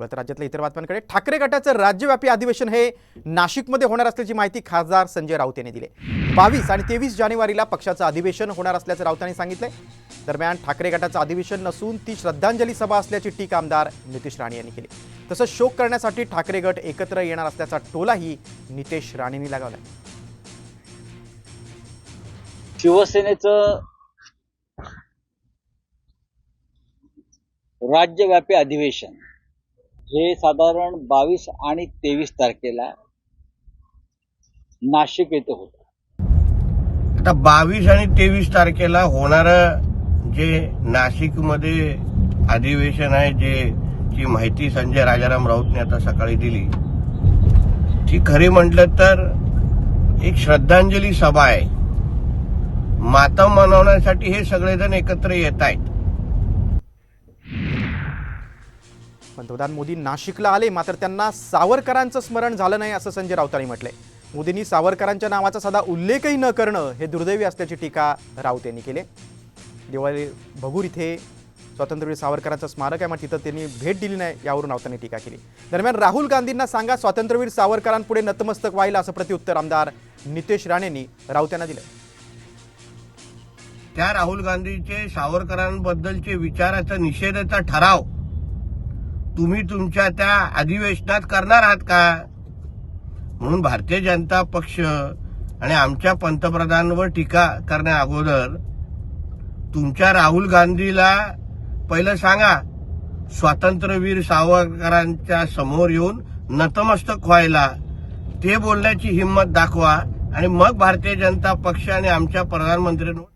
वळत राज्यातल्या इतर बातम्यांकडे ठाकरे गटाचं राज्यव्यापी अधिवेशन हे नाशिकमध्ये होणार असल्याची माहिती खासदार संजय राऊत यांनी दिली. बावीस आणि तेवीस जानेवारीला पक्षाचं अधिवेशन होणार असल्याचं राऊतांनी सांगितलंय. दरम्यान ठाकरे गटाचं अधिवेशन नसून ती श्रद्धांजली सभा असल्याची टीका आमदार नितेश राणे यांनी केली. तसंच शोक करण्यासाठी ठाकरे गट एकत्र येणार असल्याचा टोलाही नितेश राणेंनी लगावला शिवसेनेचं राज्यव्यापी अधिवेशन हे साधारण बावीस आणि तेवीस तारखेला नाशिक येथे होतं. आता बावीस आणि तेवीस तारखेला होणार जे नाशिकमध्ये अधिवेशन आहे जे ची माहिती संजय राजाराम राऊतने आता सकाळी दिली ती खरी म्हटलं तर एक श्रद्धांजली सभा आहे. माता मनवण्यासाठी हे सगळेजण एकत्र येत आहेत. पंतप्रधान मोदी नाशिकला आले मात्र त्यांना सावरकरांचं स्मरण झालं नाही असं संजय राऊतांनी म्हटलंय. मोदींनी सावरकरांच्या नावाचा साधा उल्लेखही न करणं हे दुर्दैवी असल्याची टीका राऊत यांनी केली. दिवाळी भगूर इथे स्वातंत्र्यवीर सावरकरांचं स्मारक आहे मग तिथं त्यांनी भेट दिली नाही यावरून राऊतांनी टीका केली. दरम्यान राहुल गांधींना सांगा स्वातंत्र्यवीर सावरकरांपुढे नतमस्तक व्हायला असं प्रतिउत्तर आमदार नितेश राणेंनी राऊत यांना दिलं त्या राहुल गांधीचे सावरकरांबद्दलचे विचाराचा निषेधाचा ठराव तुम्ही तुमच्या त्या अधिवेशनात करणार आहात का? म्हणून भारतीय जनता पक्ष आणि आमच्या पंतप्रधानांवर टीका करण्या अगोदर तुमच्या राहुल गांधीला पहिलं सांगा स्वातंत्र्यवीर सावरकरांच्या समोर येऊन नतमस्तक व्हायला. ते बोलण्याची हिंमत दाखवा आणि मग भारतीय जनता पक्ष आणि आमच्या प्रधानमंत्र्यांवर